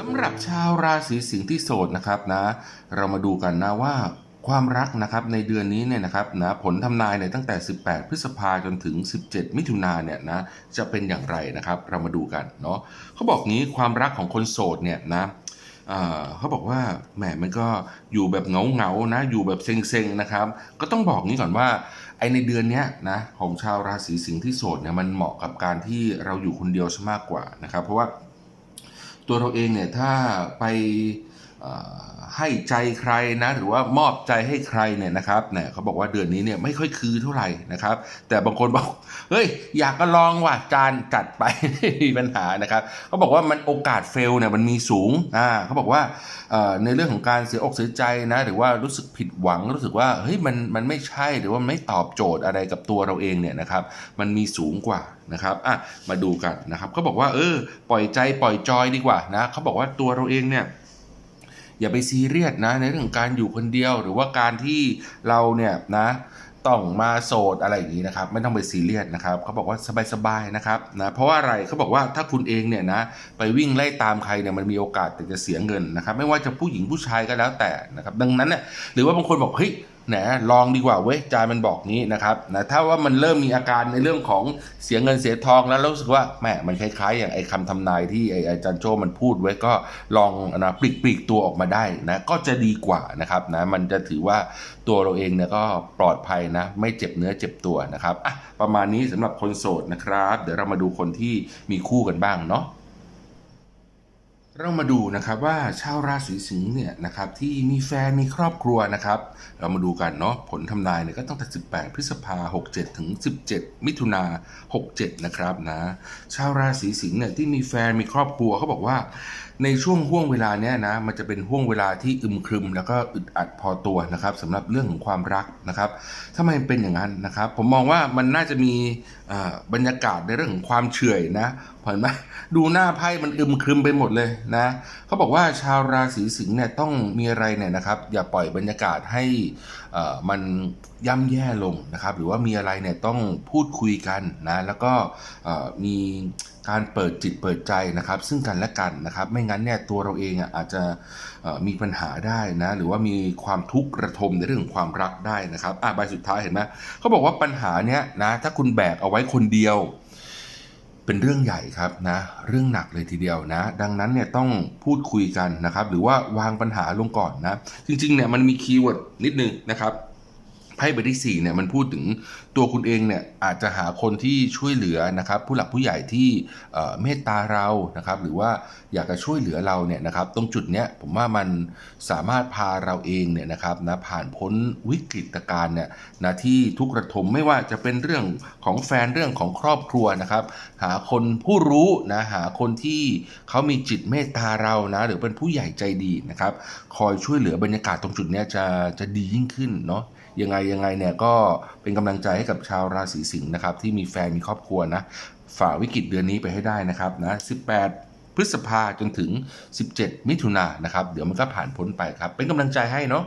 สำหรับชาวราศีสิงห์ที่โสดนะครับนะ เรามาดูกันนะว่าความรักนะครับในเดือนนี้เนี่ยนะครับนะผลทำนายเนี่ยตั้งแต่ 18 พฤษภาจนถึง 17 มิถุนาเนี่ยนะจะเป็นอย่างไรนะครับเรามาดูกันเนาะเขาบอกงี้ความรักของคนโสดเนี่ยนะเเขาบอกว่าแหมมันก็อยู่แบบเงาเงานะอยู่แบบเซ็งๆนะครับ ก็ต้องบอกงี้ก่อนว่าไอในเดือนนี้นะของชาวราศีสิงห์ที่โสดเนี่ยมันเหมาะกับการที่เราอยู่คนเดียวซะมากกว่านะครับ เพราะว่า ตัวเราเองเนี่ยถ้าไป ให้ใจใครนะหรือว่ามอบใจให้ใครเนี่ยนะครับเนี่ยเขาบอกว่าเดือนนี้เนี่ยไม่ค่อยคือเท่าไหร่นะครับ แต่บางคนบอกเฮ้ยอยากก็ลองว่ะจานจัดไปมีปัญหานะครับเขาบอกว่ามันโอกาสเฟลเนี่ยมันมีสูงอ่าเขาบอกว่าในเรื่องของการเสียอกเสียใจนะหรือว่ารู้สึกผิดหวังรู้สึกว่าเฮ้ยมันมันไม่ใช่หรือว่าไม่ตอบโจทย์อะไรกับตัวเราเองเนี่ยนะครับ มันมีสูงกว่านะครับอะมาดูกันนะครับเขาบอกว่าเออปล่อยใจปล่อยจอยดีกว่านะเขาบอกว่าตัวเราเองเนี่ย อย่าไปซีเรียสนะในเรื่องการอยู่คนเดียวหรือว่าการที่เราเนี่ยนะต้องมาโสดอะไรอย่างนี้นะครับ ไม่ต้องไปซีเรียสนะครับเขาบอกว่าสบายๆนะครับนะเพราะว่าอะไรเขาบอกว่าถ้าคุณเองเนี่ยนะไปวิ่งไล่ตามใครเนี่ยมันมีโอกาสแต่จะเสียเงินนะครับ ไม่ว่าจะผู้หญิงผู้ชายก็แล้วแต่นะครับ ดังนั้นเนี่ยหรือว่าบางคนบอกเฮ้ย แหนลองดีกว่าเว้ยจายมันบอกนี้นะครับนะถ้าว่ามันเริ่มมีอาการในเรื่องของเสียเงินเสียทองแล้วรู้สึกว่าแหมมันคล้ายๆ อย่างไอ้คำทำนายที่ไอ้อาจารย์โจมันพูดไว้ก็ลองนะปลีกปลีกตัวออกมาได้นะก็จะดีกว่านะครับนะมันจะถือว่าตัวเราเองเนี่ยก็ปลอดภัยนะไม่เจ็บเนื้อเจ็บตัวนะครับอะประมาณนี้สำหรับคนโสดนะครับ เดี๋ยวเรามาดูคนที่มีคู่กันบ้างเนาะ เรามาดูนะครับว่าชาวราศีสิงห์เนี่ยนะครับที่มีแฟนมีครอบครัวนะครับ เรามาดูกันเนาะผลทำนายเนี่ยก็ตั้งแต่ 18 พฤษภา 67 ถึง 17 มิถุนา 67 นะครับนะชาวราศีสิงห์เนี่ยที่มีแฟนมีครอบครัวเขาบอกว่า ในช่วงห่วงเวลาเนี้ยนะมันจะเป็นห่วงเวลาที่อึมครึม แล้วก็อึดอัดพอตัวนะครับสำหรับเรื่องของความรักนะครับถ้ามันเป็นอย่างนั้นนะครับ ผมมองว่ามันน่าจะมีบรรยากาศในเรื่องของความเฉื่อยนะเห็นไหมดูหน้าไพ่มันอึมครึมไปหมดเลยนะเขาบอกว่าชาวราศีสิงห์เนี่ยต้องมีอะไรเนี่ยนะครับอย่าปล่อยบรรยากาศให้มันย่ำแย่ลงนะครับ หรือว่ามีอะไรเนี่ยต้องพูดคุยกันนะแล้วก็มีการเปิดจิตเปิดใจนะครับ ซึ่งกันและกันนะครับ ไม่งั้นเนี่ยตัวเราเองอะอาจจะมีปัญหาได้นะหรือว่ามีความทุกข์ระทมในเรื่องของความรักได้นะครับอะใบสุดท้ายเห็นไหมเขาบอกว่าปัญหาเนี้ยนะถ้าคุณแบกเอาไว้คนเดียว เป็นเรื่องใหญ่ครับนะเรื่องหนักเลยทีเดียวนะ ดังนั้นเนี่ยต้องพูดคุยกันนะครับ หรือว่าวางปัญหาลงก่อนนะ จริงๆเนี่ยมันมีคีย์เวิร์ดนิดนึงนะครับ ไพ่ใบที่สี่เนี่ยมันพูดถึงตัวคุณเองเนี่ยอาจจะหาคนที่ช่วยเหลือนะครับผู้หลักผู้ใหญ่ที่เมตตาเรานะครับหรือว่าอยากจะช่วยเหลือเราเนี่ยนะครับตรงจุดเนี้ยผมว่ามันสามารถพาเราเองเนี่ยนะครับนะผ่านพ้นวิกฤตการณ์เนี่ยนะที่ทุกระทมไม่ว่าจะเป็นเรื่องของแฟนเรื่องของครอบครัวนะครับ หาคนผู้รู้นะหาคนที่เขามีจิตเมตตาเรานะหรือเป็นผู้ใหญ่ใจดีนะครับคอยช่วยเหลือบรรยากาศตรงจุดเนี้ยจะจะดียิ่งขึ้นเนาะ ยังไงยังไงเนี่ยก็เป็นกำลังใจให้กับชาวราศีสิงห์นะครับที่มีแฟนมีครอบครัวนะฝ่าวิกฤตเดือนนี้ไปให้ได้นะครับนะ18พฤษภาจนถึง 17 มิถุนายนนะครับ เดี๋ยวมันก็ผ่านพ้นไปครับ เป็นกำลังใจให้เนาะ